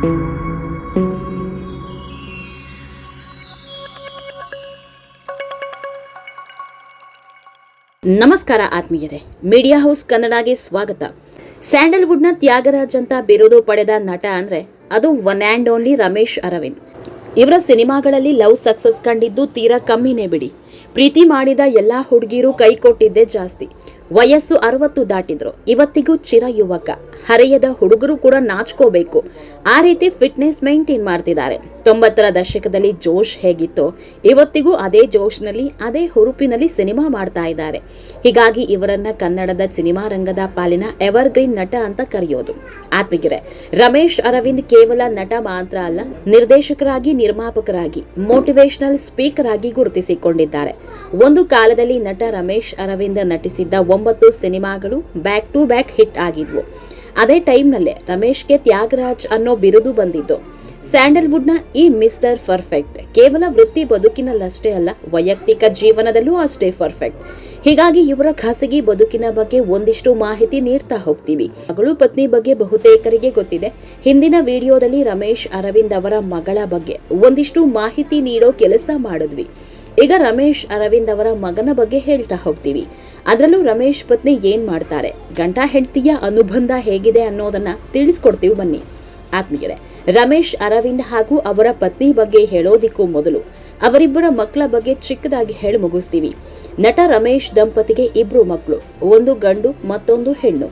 ನಮಸ್ಕಾರ ಆತ್ಮೀಯರೇ, media house ಕನ್ನಡಗೆ ಸ್ವಾಗತ. ಸ್ಯಾಂಡಲ್ವುಡ್ನ ತ್ಯಾಗರಾಜ್ ಅಂತ ಬಿರುದು ಪಡೆದ ನಟ ಅಂದ್ರೆ ಅದು one and only Ramesh Aravind. ಇವರ ಸಿನಿಮಾಗಳಲ್ಲಿ ಲವ್ ಸಕ್ಸಸ್ ಕಂಡಿದ್ದು ತೀರಾ ಕಮ್ಮಿನೇ ಬಿಡಿ. ಪ್ರೀತಿ ಮಾಡಿದ ಎಲ್ಲ ಹುಡುಗಿರು ಕೈ ಕೊಟ್ಟಿದ್ದೇ ಜಾಸ್ತಿ. ವಯಸ್ಸು ಅರವತ್ತು ದಾಟಿದ್ರು, ಇವತ್ತಿಗೂ ಚಿರ ಯುವಕ. ಹರೆಯದ ಹುಡುಗರು ಕೂಡ ನಾಚ್ಕೋಬೇಕು. ಆ ರೀತಿ ಫಿಟ್ನೆಸ್ ಮೇಂಟೈನ್ ಮಾಡ್ತಿದ್ದಾರೆ. ತೊಂಬತ್ತರ ದಶಕದಲ್ಲಿ ಜೋಶ್ ಹೇಗಿತ್ತೋ, ಇವತ್ತಿಗೂ ಅದೇ ಜೋಶ್ನಲ್ಲಿ, ಅದೇ ಹುರುಪಿನಲ್ಲಿ ಸಿನಿಮಾ ಮಾಡ್ತಾ ಇದ್ದಾರೆ. ಹೀಗಾಗಿ ಇವರನ್ನ ಕನ್ನಡದ ಸಿನಿಮಾ ರಂಗದ ಪಾಲಿನ ಎವರ್ಗ್ರೀನ್ ನಟ ಅಂತ ಕರೆಯೋದು. ಆತ್ಮಿಗಿರೆ ರಮೇಶ್ ಅರವಿಂದ್ ಕೇವಲ ನಟ ಮಾತ್ರ ಅಲ್ಲ, ನಿರ್ದೇಶಕರಾಗಿ, ನಿರ್ಮಾಪಕರಾಗಿ ಮೋಟಿವೇಶನಲ್ ಸ್ಪೀಕರ್ ಆಗಿ ಗುರುತಿಸಿಕೊಂಡಿದ್ದಾರೆ. ಒಂದು ಕಾಲದಲ್ಲಿ ನಟ ರಮೇಶ್ ಅರವಿಂದ್ ನಟಿಸಿದ್ದ ಒಂಬತ್ತು ಸಿನಿಮಾಗಳು ಬ್ಯಾಕ್ ಟು ಬ್ಯಾಕ್ ಹಿಟ್ ಆಗಿದ್ವು. ಅದೇ ಟೈಮ್ನಲ್ಲೇ ರಮೇಶ್ಗೆ ತ್ಯಾಗರಾಜ್ ಅನ್ನೋ ಬಿರುದು ಬಂದಿದ್ದು. ಸ್ಯಾಂಡಲ್ವುಡ್ನ ಈ ಮಿಸ್ಟರ್ ಪರ್ಫೆಕ್ಟ್. ಕೇವಲ ವೃತ್ತಿ ಬದುಕಿನಲ್ಲಷ್ಟೇ ಅಲ್ಲ, ವೈಯಕ್ತಿಕ ಜೀವನದಲ್ಲೂ ಅಷ್ಟೇ ಪರ್ಫೆಕ್ಟ್. ಹೀಗಾಗಿ ಇವರ ಖಾಸಗಿ ಬದುಕಿನ ಬಗ್ಗೆ ಒಂದಿಷ್ಟು ಮಾಹಿತಿ ನೀಡ್ತಾ ಹೋಗ್ತೀವಿ. ಮಗಳು, ಪತ್ನಿ ಬಗ್ಗೆ ಬಹುತೇಕರಿಗೆ ಗೊತ್ತಿದೆ. ಹಿಂದಿನ ವಿಡಿಯೋದಲ್ಲಿ ರಮೇಶ್ ಅರವಿಂದ್ ಅವರ ಮಗಳ ಬಗ್ಗೆ ಒಂದಿಷ್ಟು ಮಾಹಿತಿ ನೀಡೋ ಕೆಲಸ ಮಾಡಿದ್ವಿ. ಈಗ ರಮೇಶ್ ಅರವಿಂದ್ ಅವರ ಮಗನ ಬಗ್ಗೆ ಹೇಳ್ತಾ ಹೋಗ್ತೀವಿ. ಅದರಲ್ಲೂ ರಮೇಶ್ ಪತ್ನಿ ಏನ್ ಮಾಡ್ತಾರೆ? ಗಂಡ ಹೆಂಡತಿಯ ಅನುಬಂಧ ಹೇಗಿದೆ ಅನ್ನೋದನ್ನ ತಿಳಿಸ್ಕೊಡ್ತೀವಿ ಬನ್ನಿ. ಆತ್ಮೀಯರೇ, ರಮೇಶ್ ಅರವಿಂದ್ ಹಾಗೂ ಅವರ ಪತ್ನಿ ಬಗ್ಗೆ ಹೇಳೋದಿಕ್ಕೂ ಮೊದಲು ಅವರಿಬ್ಬರ ಮಕ್ಕಳ ಬಗ್ಗೆ ಚಿಕ್ಕದಾಗಿ ಹೇಳಿ ಮುಗಿಸ್ತೀವಿ. ನಟ ರಮೇಶ್ ದಂಪತಿಗೆ ಇಬ್ರು ಮಕ್ಕಳು ಒಂದು ಗಂಡು, ಮತ್ತೊಂದು ಹೆಣ್ಣು.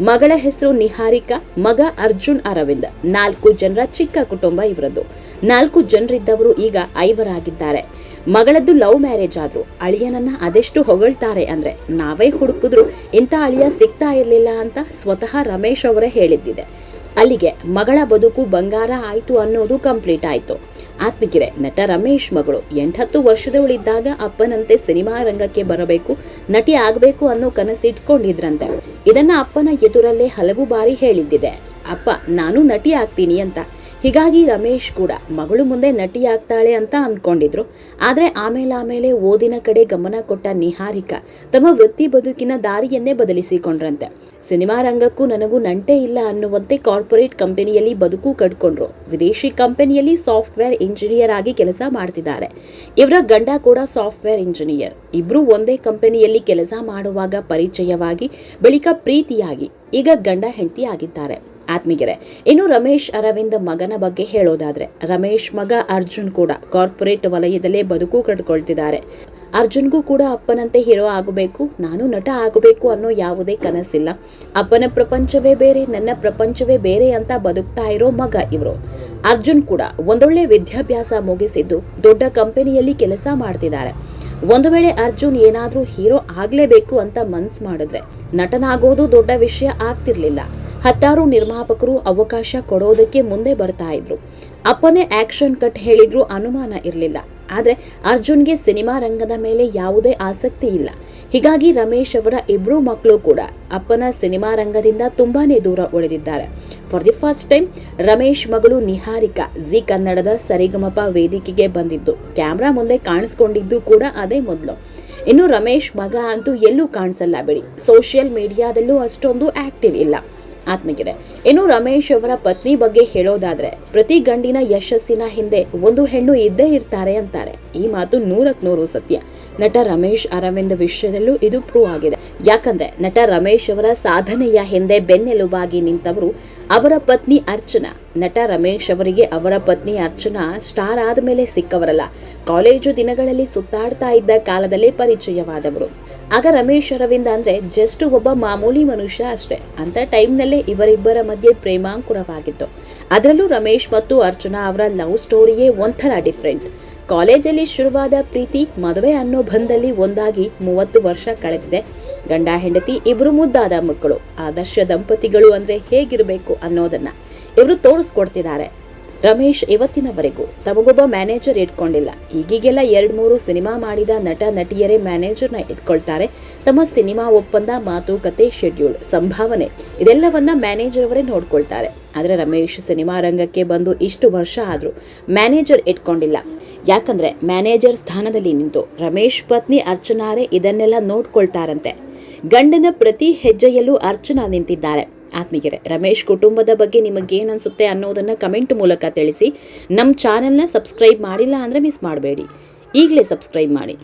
ಮಗಳ ಹೆಸರು ನಿಹಾರಿಕಾ, ಮಗ ಅರ್ಜುನ್ ಅರವಿಂದ್. ನಾಲ್ಕು ಜನರ ಚಿಕ್ಕ ಕುಟುಂಬ ಇವರದ್ದು. ನಾಲ್ಕು ಜನರಿದ್ದವರು ಈಗ ಐವರಾಗಿದ್ದಾರೆ. ಮಗಳದ್ದು ಲವ್ ಮ್ಯಾರೇಜ್ ಆದ್ರು ಅಳಿಯನನ್ನ ಅದೆಷ್ಟು ಹೊಗಳ್ತಾರೆ ಅಂದ್ರೆ ನಾವೇ ಹುಡುಕಿದ್ರು ಇಂಥ ಅಳಿಯ ಸಿಗ್ತಾ ಇರಲಿಲ್ಲ ಅಂತ ಸ್ವತಃ ರಮೇಶ್ ಅವರೇ ಹೇಳಿದ್ದಿದೆ. ಅಲ್ಲಿಗೆ ಮಗಳ ಬದುಕು ಬಂಗಾರ ಆಯ್ತು ಅನ್ನೋದು ಕಂಪ್ಲೀಟ್ ಆಯ್ತು. ಆತ್ಮಿಕಿರೆ, ನಟ ರಮೇಶ್ ಮಗಳು ಎಂಟತ್ತು ವರ್ಷದವಳಿದ್ದಾಗ ಅಪ್ಪನಂತೆ ಸಿನಿಮಾ ರಂಗಕ್ಕೆ ಬರಬೇಕು, ನಟಿ ಆಗಬೇಕು ಅನ್ನೋ ಕನಸಿಟ್ಕೊಂಡಿದ್ರಂತೆ ಇದನ್ನ ಅಪ್ಪನ ಎದುರಲ್ಲೇ ಹಲವು ಬಾರಿ ಹೇಳಿದ್ದಿದೆ. ಅಪ್ಪ, ನಾನು ನಟಿ ಆಗ್ತೀನಿ ಅಂತ ಹೀಗಾಗಿ ರಮೇಶ್ ಕೂಡ ಮಗಳು ಮುಂದೆ ನಟಿಯಾಗ್ತಾಳೆ ಅಂತ ಅಂದ್ಕೊಂಡಿದ್ರು. ಆದರೆ ಆಮೇಲೆ ಆಮೇಲೆ ಓದಿನ ಕಡೆ ಗಮನ ಕೊಟ್ಟ ನಿಹಾರಿಕಾ ತಮ್ಮ ವೃತ್ತಿ ಬದುಕಿನ ದಾರಿಯನ್ನೇ ಬದಲಿಸಿಕೊಂಡ್ರಂತೆ. ಸಿನಿಮಾ ರಂಗಕ್ಕೂ ನನಗೂ ನಂಟೆ ಇಲ್ಲ ಅನ್ನುವಂತೆ ಕಾರ್ಪೊರೇಟ್ ಕಂಪನಿಯಲ್ಲಿ ಬದುಕು ಕಟ್ಕೊಂಡ್ರು. ವಿದೇಶಿ ಕಂಪನಿಯಲ್ಲಿ ಸಾಫ್ಟ್ವೇರ್ ಇಂಜಿನಿಯರ್ ಆಗಿ ಕೆಲಸ ಮಾಡ್ತಿದ್ದಾರೆ. ಇವರ ಗಂಡ ಕೂಡ ಸಾಫ್ಟ್ವೇರ್ ಇಂಜಿನಿಯರ್. ಇಬ್ರು ಒಂದೇ ಕಂಪನಿಯಲ್ಲಿ ಕೆಲಸ ಮಾಡುವಾಗ ಪರಿಚಯವಾಗಿ, ಬಳಿಕ ಪ್ರೀತಿಯಾಗಿ, ಈಗ ಗಂಡ ಹೆಂಡತಿ ಆಗಿದ್ದಾರೆ. ಆತ್ಮೀಗೆರೆ ಇನ್ನು ರಮೇಶ್ ಅರವಿಂದ್ ಮಗನ ಬಗ್ಗೆ ಹೇಳೋದಾದ್ರೆ, ರಮೇಶ್ ಮಗ ಅರ್ಜುನ್ ಕೂಡ ಕಾರ್ಪೊರೇಟ್ ವಲಯದಲ್ಲೇ ಬದುಕು ಕಟ್ಕೊಳ್ತಿದ್ದಾರೆ. ಅರ್ಜುನ್ಗೂ ಕೂಡ ಅಪ್ಪನಂತೆ ಹೀರೋ ಆಗಬೇಕು, ನಾನು ನಟ ಆಗಬೇಕು ಅನ್ನೋ ಯಾವುದೇ ಕನಸಿಲ್ಲ. ಅಪ್ಪನ ಪ್ರಪಂಚವೇ ಬೇರೆ, ನನ್ನ ಪ್ರಪಂಚವೇ ಬೇರೆ ಅಂತ ಬದುಕ್ತಾ ಇರೋ ಮಗ ಇವರು. ಅರ್ಜುನ್ ಕೂಡ ಒಂದೊಳ್ಳೆ ವಿದ್ಯಾಭ್ಯಾಸ ಮುಗಿಸಿದ್ದು, ದೊಡ್ಡ ಕಂಪನಿಯಲ್ಲಿ ಕೆಲಸ ಮಾಡ್ತಿದ್ದಾರೆ. ಒಂದು ವೇಳೆ ಅರ್ಜುನ್ ಏನಾದರೂ ಹೀರೋ ಆಗಲೇಬೇಕು ಅಂತ ಮನ್ಸು ಮಾಡಿದ್ರೆ, ನಟನಾಗೋದು ದೊಡ್ಡ ವಿಷಯ ಆಗ್ತಿರ್ಲಿಲ್ಲ. ಹತ್ತಾರು ನಿರ್ಮಾಪಕರು ಅವಕಾಶ ಕೊಡೋದಕ್ಕೆ ಮುಂದೆ ಬರ್ತಾ ಇದ್ರು. ಅಪ್ಪನೇ ಆಕ್ಷನ್ ಕಟ್ ಹೇಳಿದ್ರು ಅನುಮಾನ ಇರಲಿಲ್ಲ. ಆದರೆ ಅರ್ಜುನ್ಗೆ ಸಿನಿಮಾ ರಂಗದ ಮೇಲೆ ಯಾವುದೇ ಆಸಕ್ತಿ ಇಲ್ಲ. ಹೀಗಾಗಿ ರಮೇಶ್ ಅವರ ಇಬ್ಬರು ಮಕ್ಕಳು ಕೂಡ ಅಪ್ಪನ ಸಿನಿಮಾ ರಂಗದಿಂದ ತುಂಬಾನೇ ದೂರ ಉಳಿದಿದ್ದಾರೆ. For the first time Ramesh ಮಗಳು ನಿಹಾರಿಕಾ ಜಿ ಕನ್ನಡದ ಸರಿಗಮಪ ವೇದಿಕೆಗೆ ಬಂದಿದ್ದು. ಕ್ಯಾಮ್ರಾ ಮುಂದೆ ಕಾಣಿಸ್ಕೊಂಡಿದ್ದು ಕೂಡ ಅದೇ ಮೊದಲು. ಇನ್ನು ರಮೇಶ್ ಮಗ ಅಂತೂ ಎಲ್ಲೂ ಕಾಣಿಸಲ್ಲ ಬಿಡಿ. ಸೋಷಿಯಲ್ ಮೀಡಿಯಾದಲ್ಲೂ ಅಷ್ಟೊಂದು ಆಕ್ಟಿವ್ ಇಲ್ಲ. ಆತ್ಮಗಿರೆ ಇನ್ನು ರಮೇಶ್ ಅವರ ಪತ್ನಿ ಬಗ್ಗೆ ಹೇಳೋದಾದ್ರೆ, ಪ್ರತಿ ಗಂಡಿನ ಯಶಸ್ಸಿನ ಹಿಂದೆ ಒಂದು ಹೆಣ್ಣು ಇದ್ದೇ ಇರ್ತಾರೆ ಅಂತಾರೆ. ಈ ಮಾತು ನೂರಕ್ಕೆ ನೂರು ಸತ್ಯ. ನಟ ರಮೇಶ್ ಅರವಿಂದ್ ವಿಷಯದಲ್ಲೂ ಇದು ಪ್ರೂವ್ ಆಗಿದೆ. ಯಾಕಂದ್ರೆ, ನಟ ರಮೇಶ್ ಅವರ ಸಾಧನೆಯ ಹಿಂದೆ ಬೆನ್ನೆಲುಬಾಗಿ ನಿಂತವರು ಅವರ ಪತ್ನಿ ಅರ್ಚನಾ. ನಟ ರಮೇಶ್ ಅವರಿಗೆ ಅವರ ಪತ್ನಿ ಅರ್ಚನಾ ಸ್ಟಾರ್ ಆದ ಮೇಲೆ ಸಿಕ್ಕವರಲ್ಲ. ಕಾಲೇಜು ದಿನಗಳಲ್ಲಿ ಸುತ್ತಾಡ್ತಾ ಇದ್ದ ಕಾಲದಲ್ಲಿ ಪರಿಚಯವಾದವರು. ಆಗ ರಮೇಶ್ ಅರವಿಂದ ಅಂದ್ರೆ ಜಸ್ಟ್ ಒಬ್ಬ ಮಾಮೂಲಿ ಮನುಷ್ಯ ಅಷ್ಟೇ. ಅಂತ ಟೈಮ್ನಲ್ಲೇ ಇವರಿಬ್ಬರ ಮಧ್ಯೆ ಪ್ರೇಮಾಂಕುರವಾಗಿತ್ತು. ಅದರಲ್ಲೂ ರಮೇಶ್ ಮತ್ತು ಅರ್ಚನಾ ಅವರ ಲವ್ ಸ್ಟೋರಿಯೇ ಒಂಥರ ಡಿಫ್ರೆಂಟ್ ಕಾಲೇಜಲ್ಲಿ ಶುರುವಾದ ಪ್ರೀತಿ, ಮದುವೆ ಅನ್ನೋ ಬಂದಲ್ಲಿ ಒಂದಾಗಿ ಮೂವತ್ತು ವರ್ಷ ಕಳೆದಿದೆ. ಗಂಡ, ಹೆಂಡತಿ ಇಬ್ಬರು ಮುದ್ದಾದ ಮಕ್ಕಳು. ಆದರ್ಶ ದಂಪತಿಗಳು ಅಂದ್ರೆ ಹೇಗಿರಬೇಕು ಅನ್ನೋದನ್ನ ಇವರು ತೋರಿಸ್ಕೊಡ್ತಿದ್ದಾರೆ. ರಮೇಶ್ ಇವತ್ತಿನವರೆಗೂ ತಮಗೊಬ್ಬ ಮ್ಯಾನೇಜರ್ ಇಟ್ಕೊಂಡಿಲ್ಲ. ಈಗೀಗೆಲ್ಲ ಎರಡು ಮೂರು ಸಿನಿಮಾ ಮಾಡಿದ ನಟ, ನಟಿಯರೇ ಮ್ಯಾನೇಜರ್ನ ಇಟ್ಕೊಳ್ತಾರೆ. ತಮ್ಮ ಸಿನಿಮಾ ಒಪ್ಪಂದ ಮಾತುಕತೆ ಶೆಡ್ಯೂಲ್, ಸಂಭಾವನೆ ಇದೆಲ್ಲವನ್ನ ಮ್ಯಾನೇಜರ್ ಅವರೇ ನೋಡ್ಕೊಳ್ತಾರೆ. ಆದರೆ ರಮೇಶ್ ಸಿನಿಮಾ ರಂಗಕ್ಕೆ ಬಂದು ಇಷ್ಟು ವರ್ಷ ಆದರೂ ಮ್ಯಾನೇಜರ್ ಇಟ್ಕೊಂಡಿಲ್ಲ. ಯಾಕಂದ್ರೆ ಮ್ಯಾನೇಜರ್ ಸ್ಥಾನದಲ್ಲಿ ನಿಂತು ರಮೇಶ್ ಪತ್ನಿ ಅರ್ಚನಾರೇ ಇದನ್ನೆಲ್ಲ ನೋಡ್ಕೊಳ್ತಾರಂತೆ. ಗಂಡನ ಪ್ರತಿ ಹೆಜ್ಜೆಯಲ್ಲೂ ಅರ್ಚನಾ ನಿಂತಿದ್ದಾರೆ. ಆತ್ಮೀಗೆರೆ ರಮೇಶ್ ಕುಟುಂಬದ ಬಗ್ಗೆ ನಿಮಗೇನು ಅನಿಸುತ್ತೆ ಅನ್ನೋದನ್ನು ಕಮೆಂಟ್ ಮೂಲಕ ತಿಳಿಸಿ. ನಮ್ಮ ಚಾನೆಲ್ನ ಸಬ್ಸ್ಕ್ರೈಬ್ ಮಾಡಿಲ್ಲ ಅಂದರೆ ಮಿಸ್ ಮಾಡಬೇಡಿ. ಈಗಲೇ ಸಬ್ಸ್ಕ್ರೈಬ್ ಮಾಡಿ.